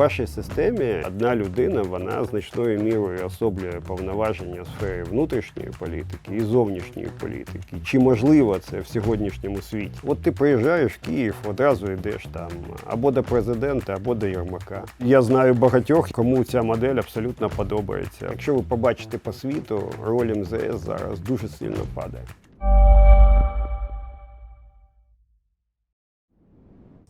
вашій системі одна людина вона значною мірою особлює повноваження в сфері внутрішньої політики і зовнішньої політики. Чи можливо це в сьогоднішньому світі? От ти приїжджаєш в Київ, одразу йдеш там або до президента, або до Єрмака. Я знаю багатьох, кому ця модель абсолютно подобається. Якщо ви побачите по світу, роль МЗС зараз дуже сильно падає.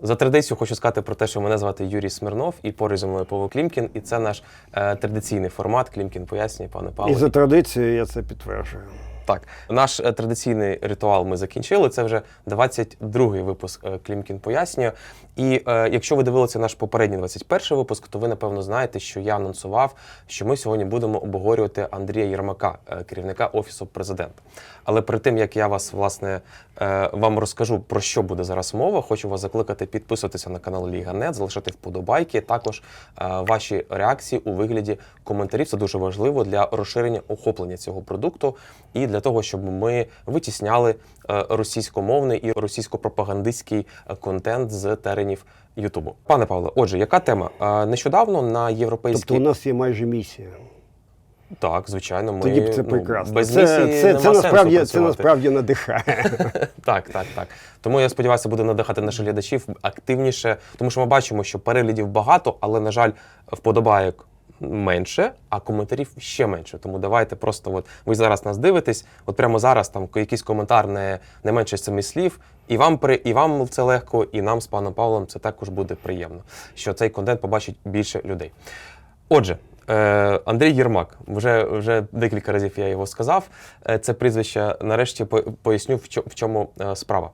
За традицію хочу сказати про те, що мене звати Юрій Смирнов і поруч зі мною Павло Клімкін, і це наш е, традиційний формат. Клімкін пояснює, пане Павло. І за традицією я це підтверджую. Так, наш е, традиційний ритуал ми закінчили. Це вже 22-й випуск е, Клімкін пояснює. І е, якщо ви дивилися наш попередній 21-й випуск, то ви напевно знаєте, що я анонсував, що ми сьогодні будемо обговорювати Андрія Єрмака, е, керівника офісу президента. Але перед тим як я вас власне е, вам розкажу про що буде зараз мова, хочу вас закликати підписуватися на канал Ліга.нет, залишати вподобайки. Також е, ваші реакції у вигляді коментарів. Це дуже важливо для розширення охоплення цього продукту і для того, щоб ми витісняли е, російськомовний і російсько-пропагандистський е, контент з теренів Ютубу. Пане Павло, отже, яка тема? Е, Нещодавно на європейській Тобто у нас є майже місія. так, звичайно, ми Тоді це ну, прекрасно. без це, місії це, нема це, сенсу насправді, це насправді надихає. Так, так, так. Тому я сподіваюся, буде надихати наших глядачів активніше, тому що ми бачимо, що переглядів багато, але, на жаль, вподобайок менше, а коментарів ще менше. Тому давайте просто, от ви зараз нас дивитесь, от прямо зараз там якийсь коментар не, не менше семи слів, і вам при і вам це легко, і нам з паном Павлом це також буде приємно, що цей контент побачить більше людей. Отже. е, Андрій Єрмак, вже вже декілька разів я його сказав. Е, Це прізвище нарешті поясню, в чому е, справа.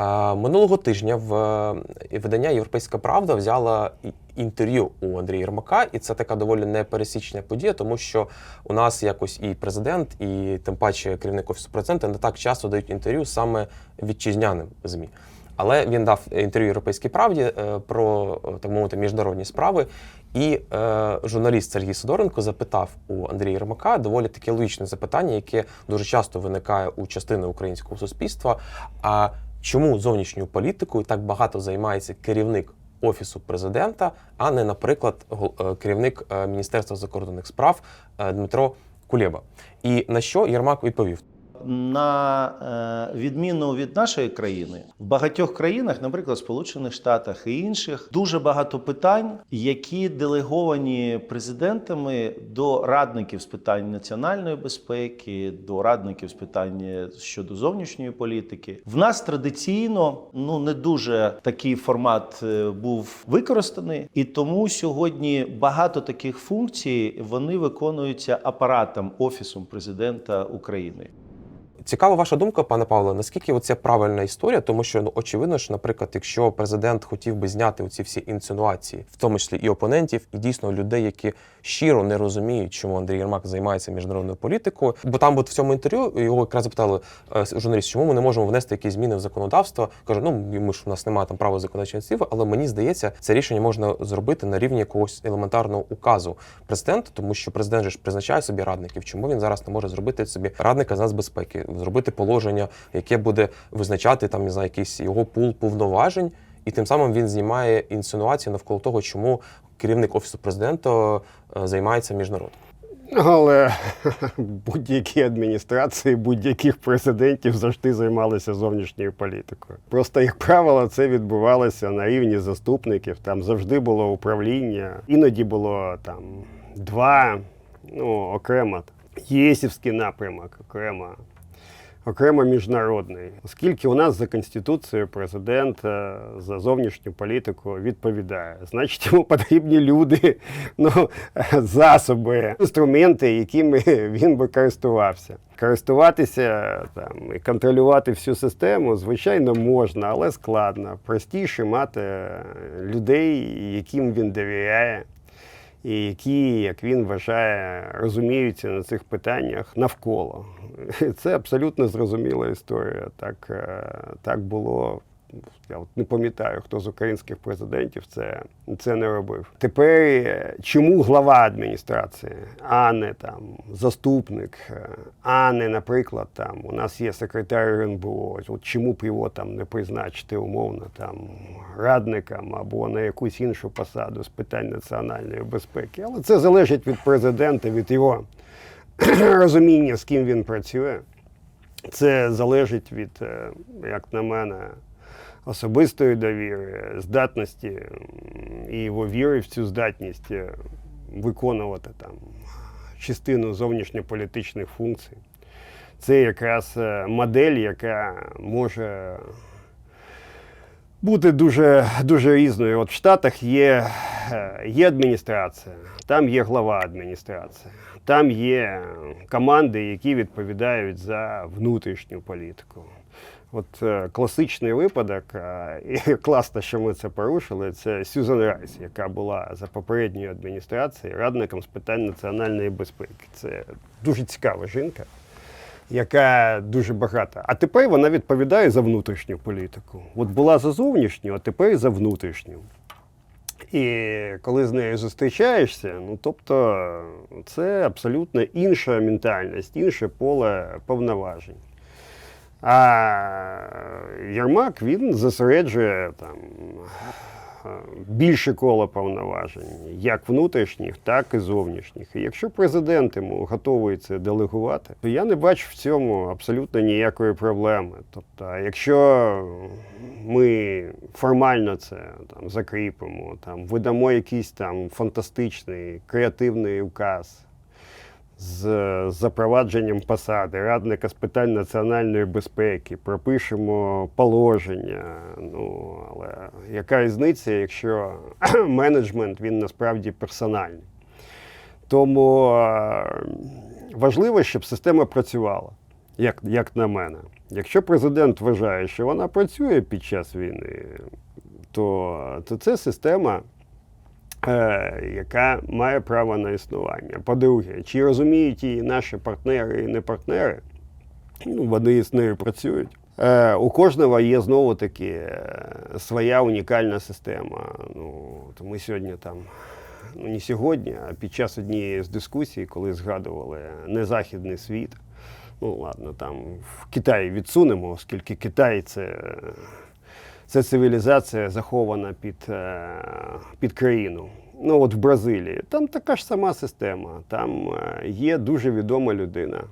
Минулого тижня в е, видання Європейська Правда взяла інтерв'ю у Андрія Єрмака, і це така доволі непересічна подія, тому що у нас якось і президент, і тим паче керівник офісу президента не так часто дають інтерв'ю саме вітчизняним змі. Але він дав інтерв'ю Європейській правді е, про е, так мовити міжнародні справи. І е, журналіст Сергій Сидоренко запитав у Андрія Єрмака доволі таке логічне запитання, яке дуже часто виникає у частини українського суспільства. А чому зовнішньою політикою так багато займається керівник офісу президента, а не, наприклад, е, керівник е, Міністерства закордонних справ е, Дмитро Кулєба? І на що Єрмак відповів? На е, відміну від нашої країни, в багатьох країнах, наприклад, Сполучених Штатах і інших, дуже багато питань, які делеговані президентами до радників з питань національної безпеки, до радників з питань щодо зовнішньої політики. В нас традиційно ну не дуже такий формат е, був використаний, і тому сьогодні багато таких функцій вони виконуються апаратом офісом президента України. Цікава ваша думка, пане Павло, наскільки це правильна історія, тому що ну очевидно, що, наприклад, якщо президент хотів би зняти оці всі інсинуації, в тому числі і опонентів, і дійсно людей, які щиро не розуміють, чому Андрій Єрмак займається міжнародною політикою, бо там, от в цьому інтерв'ю, його якраз запитали е, журналіст, чому ми не можемо внести якісь зміни в законодавство. каже: ну ми ж у нас немає там права законодавчої ініціативи, але мені здається, це рішення можна зробити на рівні якогось елементарного указу президента, тому що президент же ж призначає собі радників. Чому він зараз не може зробити собі радника з нацбезпеки, зробити положення, яке буде визначати там не знаю, якийсь його пул повноважень, і тим самим він знімає інсинуації навколо того, чому керівник офісу президента е, займається міжнародом. Але будь-які адміністрації, будь-яких президентів завжди займалися зовнішньою політикою. Просто, як правило, це відбувалося на рівні заступників. Там завжди було управління, іноді було там два, ну окремо єсівський напрямок, окремо. Окремо міжнародний, оскільки у нас за конституцією президент е, за зовнішню політику відповідає. Значить, йому потрібні люди, ну засоби, інструменти, якими він би користувався. Користуватися там і контролювати всю систему, звичайно, можна, але складно. Простіше мати е, людей, яким він довіряє, і які, як він вважає, розуміються на цих питаннях навколо. Це абсолютно зрозуміла історія. Так, е, так було Я от не пам'ятаю, хто з українських президентів це, це не робив. Тепер е, чому глава адміністрації, а не там заступник, е, а не, наприклад, там у нас є секретар РНБО. От чому б його там не призначити умовно там радником або на якусь іншу посаду з питань національної безпеки? Але це залежить від президента, від його розуміння, з ким він працює. Це залежить від, е, як на мене, особистої довіри, здатності і його віри в цю здатність е, виконувати там частину зовнішньополітичних функцій. Це якраз е, модель, яка може бути дуже, дуже різною. От в Штатах є, е, є адміністрація, там є глава адміністрації, там є команди, які відповідають за внутрішню політику. От е, класичний випадок, е, і класно, що ми це порушили, це Сюзан Райс, яка була за попередньою адміністрацією радником з питань національної безпеки. Це дуже цікава жінка яка дуже багата. А тепер вона відповідає за внутрішню політику. От була за зовнішню, а тепер за внутрішню. І коли з нею зустрічаєшся, ну тобто це абсолютно інша ментальність, інше поле повноважень. А Єрмак він зосереджує там е, більше коло повноважень, як внутрішніх, так і зовнішніх. І якщо президент йому готовий це делегувати, то я не бачу в цьому абсолютно ніякої проблеми. Тобто, якщо ми формально це там закріпимо, там видамо якийсь там фантастичний креативний указ з запровадженням посади радника з питань національної безпеки, пропишемо положення. Ну але яка різниця, якщо менеджмент він насправді персональний? Тому е, важливо, щоб система працювала, як, як на мене. Якщо президент вважає, що вона працює під час війни, то, то це система яка має право на існування. По-друге, чи розуміють її наші партнери і не партнери, ну, вони з нею працюють. Е, у кожного є знову таки е, своя унікальна система. Ну, то ми сьогодні там, ну не сьогодні, а під час однієї з дискусій, коли згадували незахідний світ. Ну ладно, там в Китаї відсунемо, оскільки Китай це це цивілізація захована під, е, під країну. Ну от в Бразилії там така ж сама система. Там е, є дуже відома людина.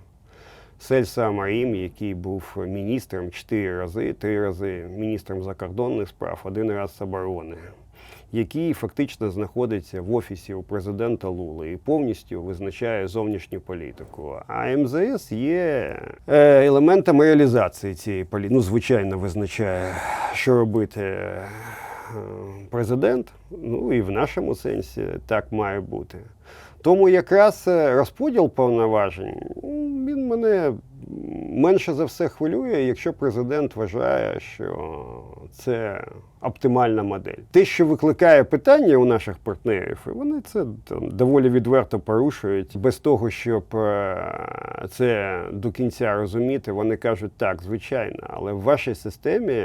Сельса Амарім, який був міністром чотири рази, три рази міністром закордонних справ, один раз з оборони, який фактично знаходиться в офісі у президента Лули і повністю визначає зовнішню політику. А МЗС є е, елементом реалізації цієї політики. Ну, звичайно, визначає, що робити е, президент. Ну і в нашому сенсі так має бути. Тому якраз е, розподіл повноважень він мене менше за все хвилює, якщо президент вважає, що це оптимальна модель. Те, що викликає питання у наших партнерів, і вони це там, доволі відверто порушують, без того, щоб е, це до кінця розуміти, вони кажуть, так, звичайно, але в вашій системі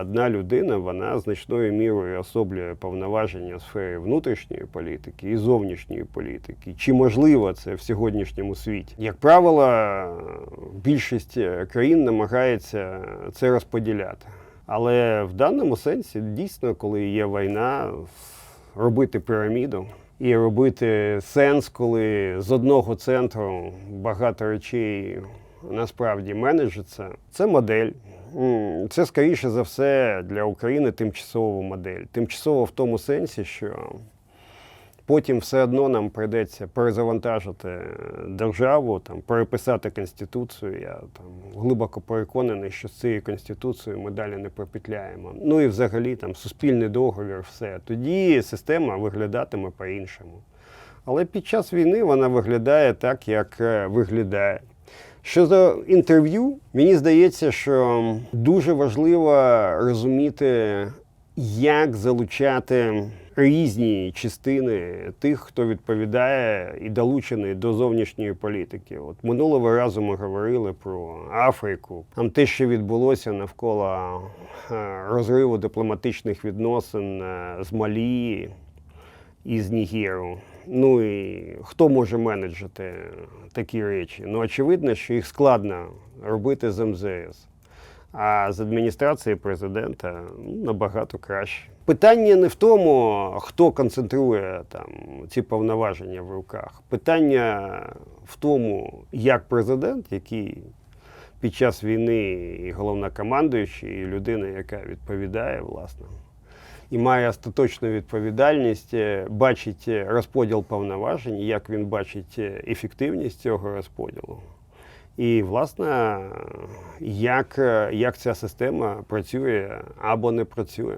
одна людина вона значною мірою особлює повноваження в сфері внутрішньої політики і зовнішньої політики. Чи можливо це в сьогоднішньому світі? Як правило, більшість е, країн намагається це розподіляти. Але в даному сенсі дійсно, коли є війна, робити піраміду і робити сенс, коли з одного центру багато речей насправді менеджиться, це модель. Це скоріше за все для України тимчасова модель. Тимчасово в тому сенсі, що Потім все одно нам прийдеться перезавантажити державу, там, переписати конституцію. Я там глибоко переконаний, що з цією конституцією ми далі не пропетляємо. Ну і взагалі там суспільний договір, все. Тоді система виглядатиме по-іншому. Але під час війни вона виглядає так, як е, виглядає. Щодо інтерв'ю, мені здається, що дуже важливо розуміти як залучати різні частини тих, хто відповідає і долучений до зовнішньої політики. От минулого разу ми говорили про Африку. Там те, що відбулося навколо е, розриву дипломатичних відносин е, з Малі і з Нігеру. Ну і хто може менеджити такі речі? Ну, очевидно, що їх складно робити з МЗС. А з адміністрації президента ну, набагато краще. Питання не в тому, хто концентрує там ці повноваження в руках. Питання в тому, як президент, який під час війни і головнокомандуючий, і людина, яка відповідає, власне, і має остаточну відповідальність, е, бачить е, розподіл повноважень, як він бачить е, ефективність цього розподілу. І, власне, як, е, як ця система працює або не працює.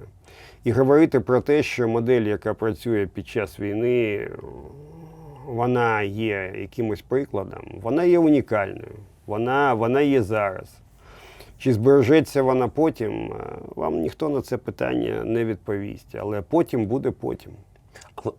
І говорити про те, що модель, яка працює під час війни, вона є якимось прикладом, вона є унікальною, вона, вона є зараз. Чи збережеться вона потім, е, вам ніхто на це питання не відповість, але потім буде потім.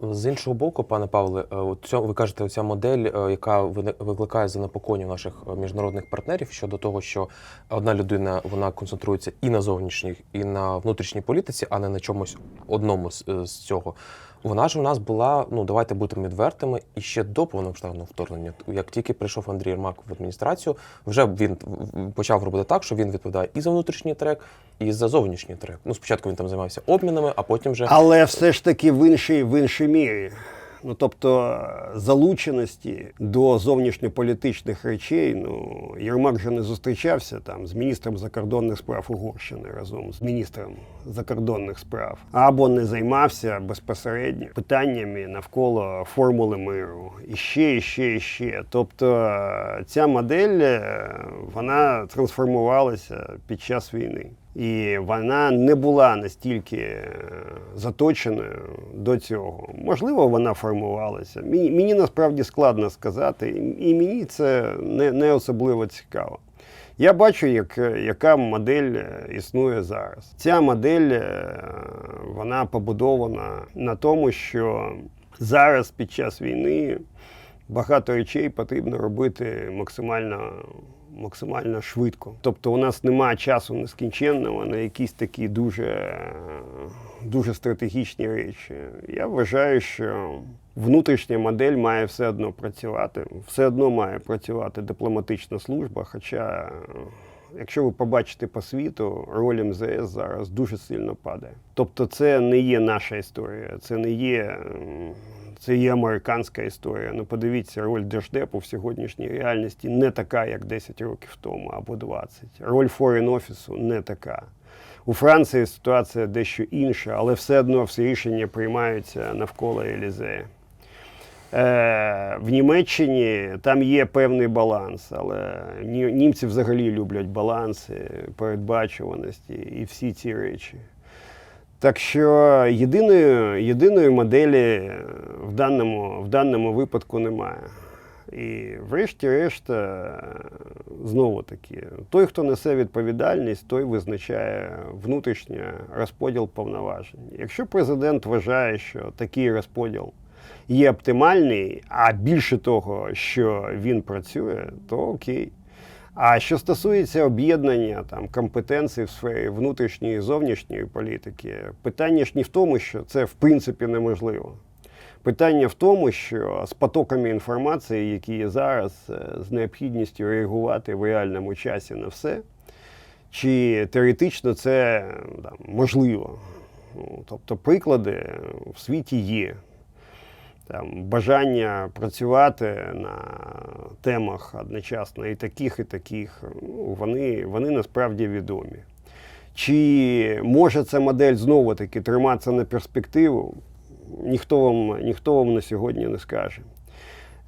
З іншого боку, пане Павле, е, ви кажете, ця модель, е, яка викликає занепокоєння наших е, міжнародних партнерів щодо того, що одна людина вона концентрується і на зовнішній, і на внутрішній політиці, а не на чомусь одному з цього. Вона ж у нас була, ну давайте будемо відвертими, і ще до повномасштабного вторгнення. Як тільки прийшов Андрій Єрмак в адміністрацію, вже він почав робити так, що він відповідає і за внутрішній трек, і за зовнішній трек. Ну, спочатку він там займався обмінами, а потім вже Але все ж таки в іншій, в іншій мірі. Ну, тобто залученості до зовнішньополітичних речей, ну, Єрмак же не зустрічався там з міністром закордонних справ Угорщини разом з міністром закордонних справ, або не займався безпосередньо питаннями навколо формули миру. І ще, і ще, і ще. Тобто ця модель е, вона трансформувалася під час війни. І вона не була настільки е, заточеною до цього. Можливо, вона формувалася. Мені, мені насправді складно сказати, і мені це не, не особливо цікаво. Я бачу, як, яка модель е, існує зараз. Ця модель е, вона побудована на тому, що зараз під час війни багато речей потрібно робити максимально максимально швидко. Тобто у нас немає часу нескінченного на якісь такі дуже, дуже стратегічні речі. Я вважаю, що внутрішня модель має все одно працювати, все одно має працювати дипломатична служба. Хоча, якщо ви побачите по світу, роль МЗС зараз дуже сильно падає. Тобто, це не є наша історія, це не є. Це є американська історія. Ну подивіться, роль держдепу в сьогоднішній реальності не така, як 10 років тому або 20. Роль форен офісу не така. У Франції ситуація дещо інша, але все одно всі рішення приймаються навколо Елізея. Е, в Німеччині там є певний баланс, але німці взагалі люблять баланси, передбачуваності і всі ці речі. Так що єдиної, єдиної моделі в даному, в даному випадку немає. І врешті-решт, е, знову таки, той, хто несе відповідальність, той визначає внутрішній розподіл повноважень. Якщо президент вважає, що такий розподіл є оптимальний, а більше того, що він працює, то окей. А що стосується об'єднання там компетенцій в сфері внутрішньої і зовнішньої політики, питання ж не в тому, що це в принципі неможливо. Питання в тому, що з потоками інформації, які є зараз, е, з необхідністю реагувати в реальному часі на все, чи теоретично це там, можливо. Ну, Тобто приклади в світі є. Там, бажання працювати на темах одночасно і таких, і таких, ну, вони, вони насправді відомі. Чи може ця модель знову таки триматися на перспективу, ніхто вам, ніхто вам на сьогодні не скаже.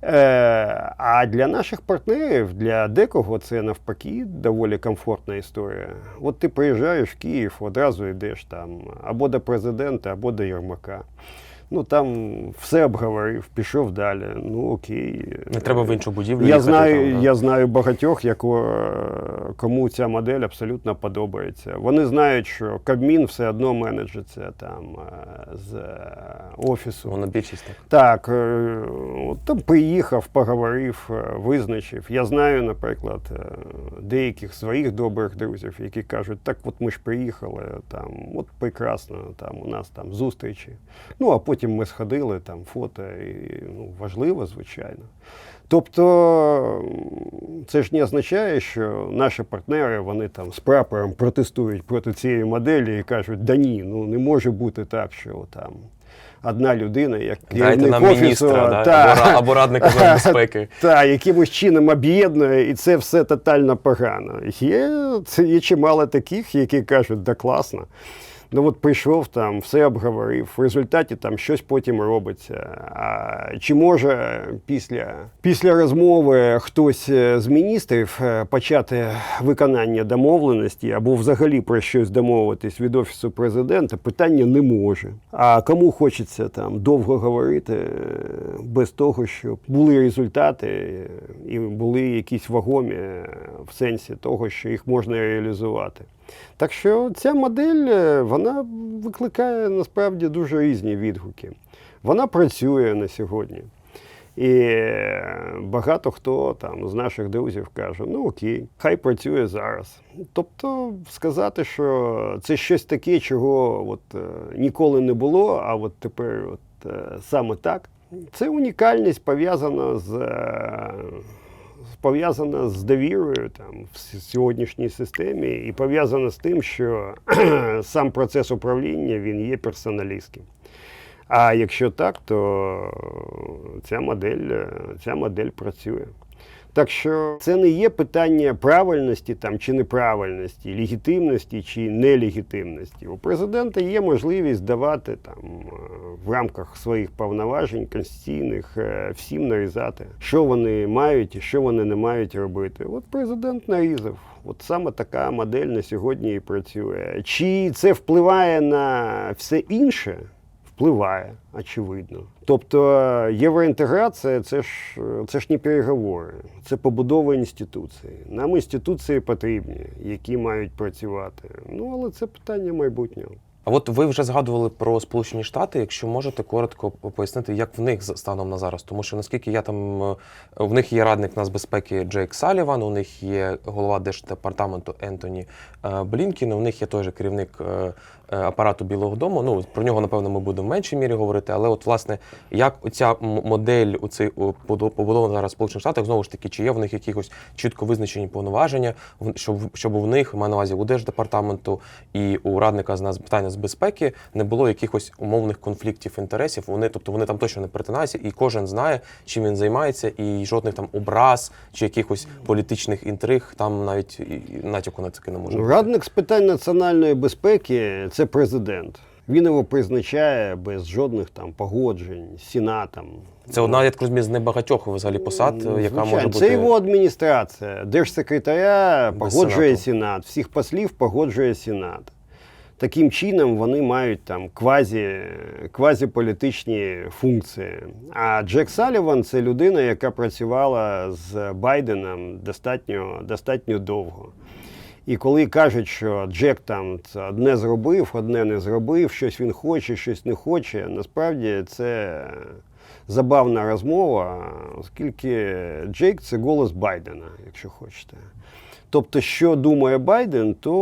Е, а для наших партнерів, для декого це навпаки доволі комфортна історія. От ти приїжджаєш в Київ, одразу йдеш там або до президента, або до Єрмака. Ну там все обговорив, пішов далі. Ну окей. Не треба в іншу будівлю. Я знаю, там, да. я знаю багатьох, яко, кому ця модель абсолютно подобається. Вони знають, що Кабмін все одно менеджиться там е, з е, офісу. Воно більшість так. Так, е, там приїхав, поговорив, визначив. Я знаю, наприклад, деяких своїх добрих друзів, які кажуть, так от ми ж приїхали, там, от прекрасно, там у нас там зустрічі. Ну, а потім ми сходили, там фото, і ну, важливо, звичайно. Тобто це ж не означає, що наші партнери вони там з прапором протестують проти цієї моделі і кажуть, да ні, ну не може бути так, що там одна людина, як Дайте нам офісу, міністра, да, та, або, або радника з безпеки. та, якимось чином об'єднує, і це все тотально погано. Є, є чимало таких, які кажуть, да класно. Ну от прийшов там, все обговорив, в результаті там щось потім робиться. А чи може після, після розмови хтось з міністрів е, почати виконання домовленості або взагалі про щось домовитись від офісу президента? Питання не може. А кому хочеться там довго говорити е, без того, щоб були результати е, і були якісь вагомі в сенсі того, що їх можна реалізувати. Так що ця модель е, вона викликає насправді дуже різні відгуки. Вона працює на сьогодні. І е, багато хто там з наших друзів каже: ну окей, хай працює зараз. Тобто сказати, що це щось таке, чого от, е, ніколи не було, а от тепер от, саме так. Це унікальність пов'язана з пов'язана з довірою там, в сьогоднішній системі і пов'язана з тим, що сам процес управління він є персоналістським. А якщо так, то ця модель, ця модель працює. Так що це не є питання правильності там, чи неправильності, легітимності чи нелегітимності. У президента є можливість давати там, е, в рамках своїх повноважень конституційних е, всім нарізати, що вони мають і що вони не мають робити. От президент нарізав. От саме така модель на сьогодні і працює. Чи це впливає на все інше? Впливає, очевидно. Тобто е, євроінтеграція це ж, е, це ж не переговори, це побудова інституції. Нам інституції потрібні, які мають працювати. Ну, але це питання майбутнього. А от ви вже згадували про Сполучені Штати. Якщо можете коротко пояснити, як в них станом на зараз, тому що наскільки я там е, в них є радник нацбезпеки Джейк Саліван, у них є голова держдепартаменту Ентоні Блінкін, у них є же керівник апарату Білого Дому. Ну про нього напевно ми будемо в меншій мірі говорити. Але от власне, як оця м- модель у цей побудована зараз в Сполучених Штатах, знову ж таки, чи є в них якихось чітко визначені повноваження, щоб щоб у них маю на увазі у держдепартаменту і у радника з нас питання з безпеки не було якихось умовних конфліктів інтересів. Вони, тобто вони там точно не перетинаються, і кожен знає, чим він займається, і жодних там образ чи якихось політичних інтриг там навіть натяку на це не може. Ну. Радник з питань національної безпеки це президент. Він його призначає без жодних там погоджень з сенатом. Це одна я так розумію, з небагатьох взагалі посад, Ну, яка звичайно. може бути Це його адміністрація. Держсекретаря Без погоджує Сенату. Сенат, всіх послів погоджує Сенат. Таким чином вони мають там квазі, квазіполітичні функції. А Джек Саліван це людина, яка працювала з Байденом достатньо, достатньо довго. І коли кажуть, що Джек там одне зробив, одне не зробив, щось він хоче, щось не хоче, насправді це забавна розмова, оскільки Джейк це голос Байдена, якщо хочете. Тобто, що думає Байден, то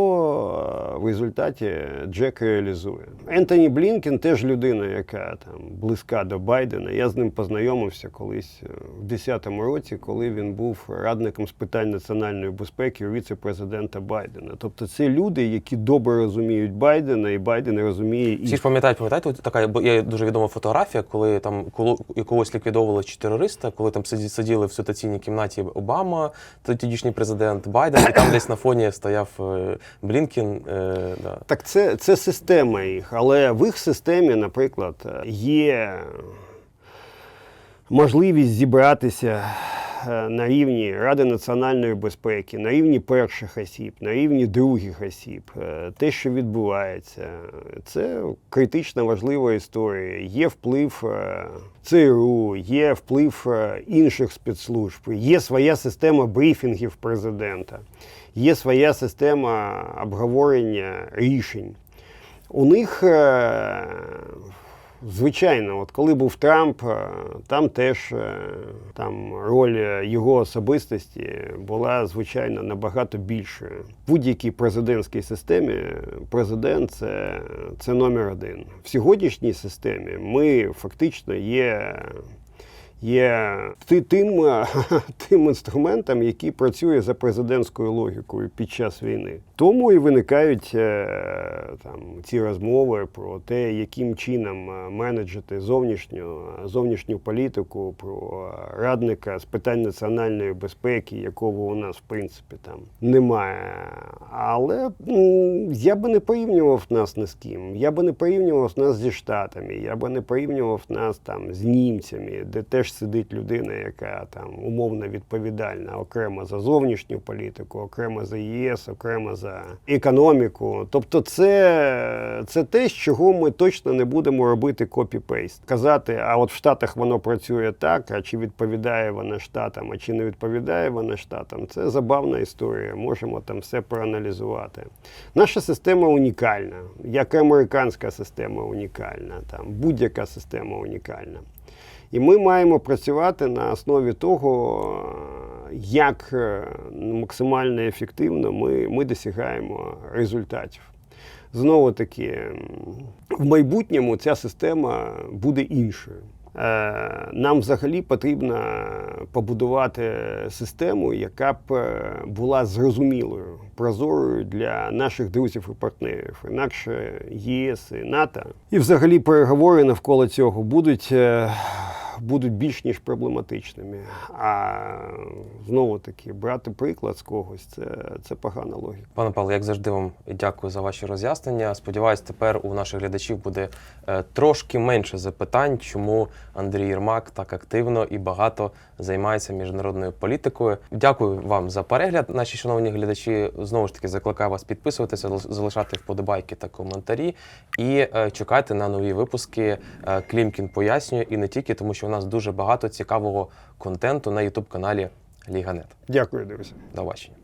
е, в результаті Джек реалізує. Ентоні Блінкен теж людина, яка там близька до Байдена. Я з ним познайомився колись е, в 2010 році, коли він був радником з питань національної безпеки у віце-президента Байдена. Тобто, це люди, які добре розуміють Байдена, і Байден розуміє Всі ж пам'ятають, пам'ятаєте, така є дуже відома фотографія, коли там коло якогось ліквідовували чи терориста, коли там сиділи в ситуаційній кімнаті Обама, то тодішній президент Байден, і там десь на фоні стояв е, Блінкін. Е, да. Так це, це система їх, але в їх системі, наприклад, є можливість зібратися е, на рівні Ради національної безпеки, на рівні перших осіб, на рівні других осіб, е, те, що відбувається, це критично важлива історія. Є вплив е, ЦРУ, є вплив інших спецслужб, є своя система брифінгів президента, є своя система обговорення рішень. У них, звичайно, от коли був Трамп, е, там теж е, там роль е, його особистості була, звичайно, набагато більшою. В будь-якій президентській системі президент це, це номер один. В сьогоднішній системі ми фактично є є ти- тим, тим інструментом, який працює за президентською логікою під час війни. Тому і виникають е, там ці розмови про те, яким чином е, менеджити зовнішню, зовнішню політику, про радника з питань національної безпеки, якого у нас в принципі там немає. Але я би не порівнював нас ні з ким. Я би не порівнював нас зі Штатами, я би не порівнював нас там з німцями, де теж сидить людина, яка там умовно відповідальна окремо за зовнішню політику, окремо за ЄС, окремо за економіку. Тобто, це, це те, з чого ми точно не будемо робити копі-пейст. Казати, а от в Штатах воно працює так, а чи відповідає вона штатам, а чи не відповідає вона штатам, це забавна історія. Можемо там все проаналізувати. Наша система унікальна, як і американська система унікальна, там будь-яка система унікальна. І ми маємо працювати на основі того, як е, максимально ефективно ми, ми досягаємо результатів. Знову таки, в майбутньому ця система буде іншою. Е, Нам взагалі потрібно побудувати систему, яка б е, була зрозумілою, прозорою для наших друзів і партнерів. Інакше ЄС і НАТО. І взагалі переговори навколо цього будуть, е, будуть більш ніж проблематичними. А знову таки, брати приклад з когось це, це погана логіка. Пане Павло, як завжди, вам дякую за ваші роз'яснення. Сподіваюсь, тепер у наших глядачів буде трошки менше запитань, чому Андрій Єрмак так активно і багато займається міжнародною політикою. Дякую вам за перегляд. Наші шановні глядачі знову ж таки закликаю вас підписуватися, залишати вподобайки та коментарі. І е, чекайте на нові випуски. Е, Клімкін пояснює і не тільки, тому що у нас дуже багато цікавого контенту на Ютуб каналі Ліганет. Дякую, друзі. До бачення.